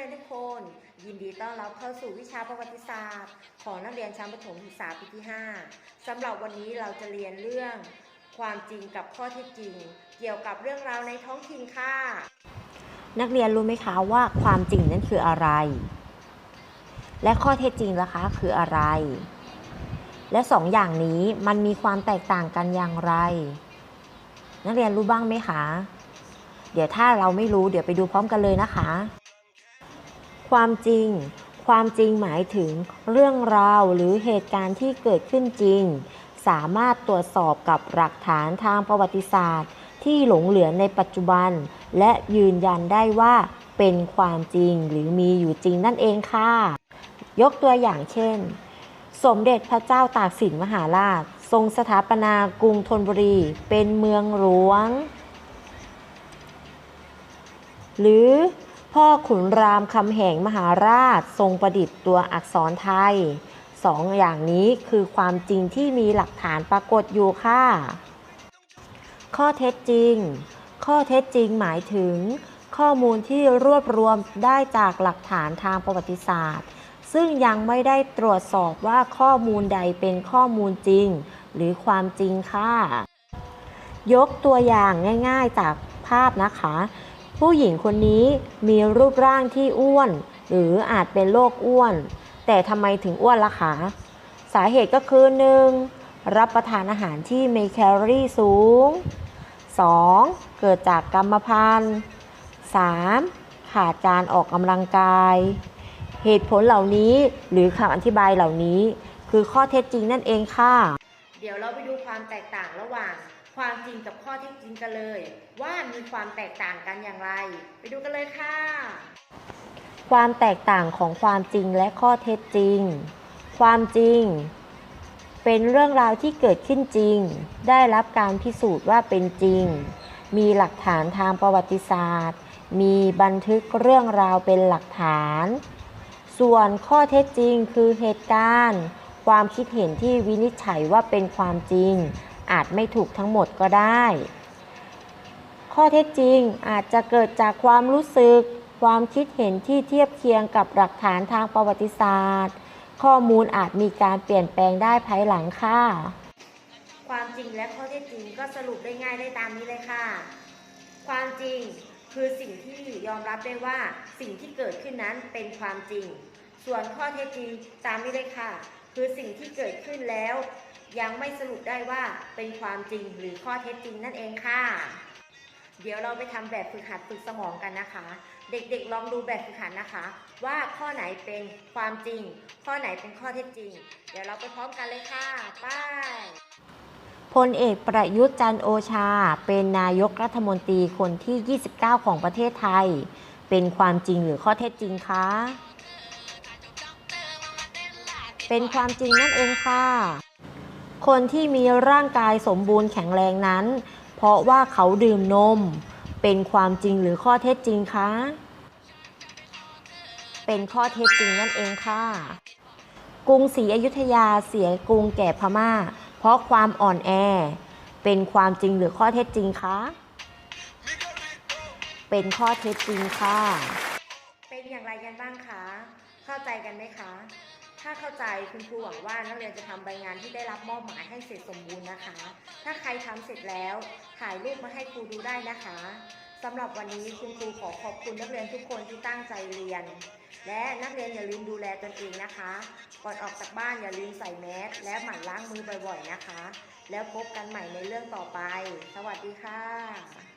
รียนทุกคน ยินดีต้อนรับเข้าสู่วิชาประวัติศาสตร์ ของนักเรียนชั้นประถมศึกษาปีที่ 5สำหรับวันนี้เราจะเรียนเรื่องความจริงกับข้อเท็จจริง เกี่ยวกับเรื่องราวในท้องถิ่นค่ะ นักเรียนรู้ไหมคะว่าความจริงนั้นคืออะไร และข้อเท็จจริงล่ะคะคืออะไร และสองอย่างนี้มันมีความแตกต่างกันอย่างไร นักเรียนรู้บ้างไหมคะเดี๋ยวถ้าเราไม่รู้เดี๋ยวไปดูพร้อมกันเลยนะคะ ความจริง ความจริงหมายถึงเรื่องราวหรือเหตุการณ์ที่เกิดขึ้นจริง สามารถตรวจสอบกับหลักฐานทางประวัติศาสตร์ ที่หลงเหลือในปัจจุบัน และยืนยันได้ว่าเป็นความจริงหรือมีอยู่จริงนั่นเองค่ะ ยกตัวอย่างเช่น สมเด็จพระเจ้าตากสินมหาราช ทรงสถาปนากรุงธนบุรี เป็นเมืองหลวง หรือ พ่อขุนรามคำแหงมหาราชทรงประดิษฐ์ตัวอักษรไทยสองอย่างนี้คือความจริงที่มีหลักฐานปรากฏอยู่ค่ะ ข้อเท็จจริง ข้อเท็จจริงหมายถึง ข้อมูลที่รวบรวมได้จากหลักฐานทางประวัติศาสตร์ ซึ่งยังไม่ได้ตรวจสอบว่าข้อมูลใดเป็นข้อมูลจริง หรือความจริงค่ะ ยกตัวอย่างง่าย ๆจากภาพนะคะ ผู้หญิงคนนี้มีรูปร่างที่อ้วน หรืออาจเป็นโรคอ้วน แต่ทำไมถึงอ้วนล่ะคะ สาเหตุก็คือ 1. รับประทานอาหารที่มีแคลอรี่สูง 2. เกิดจากกรรมพันธุ์ 3. ขาดการออกกำลังกาย เหตุผลเหล่านี้หรือคำอธิบายเหล่านี้ คือข้อเท็จจริงนั่นเองค่ะ เดี๋ยวเราไปดูความแตกต่างระหว่าง ความจริงกับข้อเท็จจริงกันเลย ว่ามีความแตกต่างกันอย่างไร ไปดูกันเลยค่ะ ความแตกต่างของความจริงและข้อเท็จจริง ความจริง เป็นเรื่องราวที่เกิดขึ้นจริง ได้รับการพิสูจน์ว่าเป็นจริง มีหลักฐานทางประวัติศาสตร์ มีบันทึกเรื่องราวเป็นหลักฐาน ส่วนข้อเท็จจริงคือเหตุการณ์ ความคิดเห็นที่วินิจฉัยว่าเป็นความจริง อาจไม่ถูกทั้งหมดก็ได้ ข้อเท็จจริงอาจจะเกิดจากความรู้สึก ความคิดเห็นที่เทียบเคียงกับหลักฐานทางประวัติศาสตร์ ข้อมูลอาจมีการเปลี่ยนแปลงได้ภายหลังค่ะ ความจริงและข้อเท็จจริงก็สรุปได้ง่ายได้ตามนี้เลยค่ะ ความจริงคือสิ่งที่ยอมรับได้ว่าสิ่งที่เกิดขึ้นนั้นเป็นความจริง ส่วนข้อเท็จจริงตามนี้เลยค่ะ คือสิ่งที่เกิดขึ้นแล้ว ยังไม่สรุปได้ว่าเป็นความจริงหรือข้อเท็จจริงนั่นเองค่ะ เดี๋ยวเราไปทำแบบฝึกหัดฝึกสมองกันนะคะ เด็กๆลองดูแบบฝึกหัดนะคะ ว่าข้อไหนเป็นความจริง ข้อไหนเป็นข้อเท็จจริง เดี๋ยวเราไปพร้อมกันเลยค่ะไป้ายพลเอกประยุทธ์จันโอชา เป็นนายกรัฐมนตรีคนที่ 29 ของประเทศไทย เป็นความจริงหรือข้อเท็จจริงคะเป็นความจริงนั่นเองค่ะ คนที่มีร่างกายสมบูรณ์แข็งแรงนั้น เพราะว่าเขาดื่มนม เป็นความจริงหรือข้อเท็จจริงคะ เป็นข้อเท็จจริงนั่นเองค่ะ กรุงศรีอยุธยาเสียกรุงแก่พม่า เพราะความอ่อนแอ เป็นความจริงหรือข้อเท็จจริงคะ เป็นข้อเท็จจริงค่ะ เป็นอย่างไรกันบ้างคะ เข้าใจกันไหมคะ ถ้าเข้าใจคุณครูหวังว่านักเรียนจะทำใบงานที่ได้รับมอบหมายให้เสร็จสมบูรณ์นะคะ ถ้าใครทำเสร็จแล้ว ถ่ายรูปมาให้ครูดูได้นะคะสำหรับวันนี้คุณครูขอขอบคุณนักเรียนทุกคนที่ตั้งใจเรียน และนักเรียนอย่าลืมดูแลตนเองนะคะ ก่อนออกจากบ้านอย่าลืมใส่แมสและหมั่นล้างมือบ่อยๆนะคะ แล้วพบกันใหม่ในเรื่องต่อไป สวัสดีค่ะ